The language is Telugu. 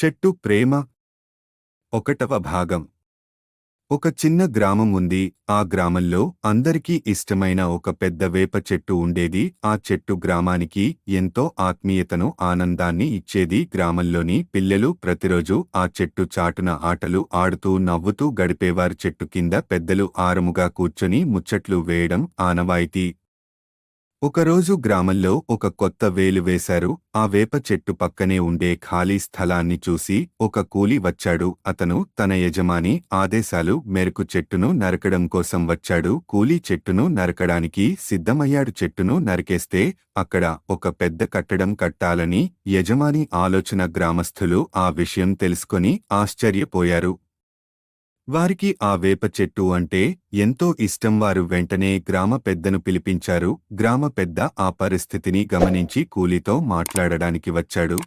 చెట్టు ప్రేమ. ఒకటవ భాగం. ఒక చిన్న గ్రామం ఉంది. ఆ గ్రామంలో అందరికీ ఇష్టమైన ఒక పెద్ద వేప చెట్టు ఉండేది. ఆ చెట్టు గ్రామానికి ఎంతో ఆత్మీయతను ఆనందాన్ని ఇచ్చేది. గ్రామంలోని పిల్లలు ప్రతిరోజు ఆ చెట్టు చాటున ఆటలు ఆడుతూ నవ్వుతూ గడిపేవారు. చెట్టు కింద పెద్దలు ఆరముగా కూర్చొని ముచ్చట్లు వేయడం ఆనవాయితీ ఒకరోజు గ్రామంలో ఒక కొత్త వేలు వేశారు. ఆ వేప చెట్టు పక్కనే ఉండే ఖాళీ స్థలాన్ని చూసి ఒక కూలి వచ్చాడు. అతను తన యజమాని ఆదేశాలు మేరకు చెట్టును నరకడం కోసం వచ్చాడు. కూలీ చెట్టును నరకడానికి సిద్ధమయ్యాడు. చెట్టును నరికేస్తే అక్కడ ఒక పెద్ద కట్టడం కట్టాలని యజమాని ఆలోచన గ్రామస్థులు ఆ విషయం తెలుసుకొని ఆశ్చర్యపోయారు. వారికి ఆ వేప చెట్టు అంటే ఎంతో ఇష్టం వారు వెంటనే గ్రామ పెద్దను పిలిపించారు. గ్రామ పెద్ద ఆ పరిస్థితిని గమనించి కూలీతో మాట్లాడడానికి వచ్చాడు.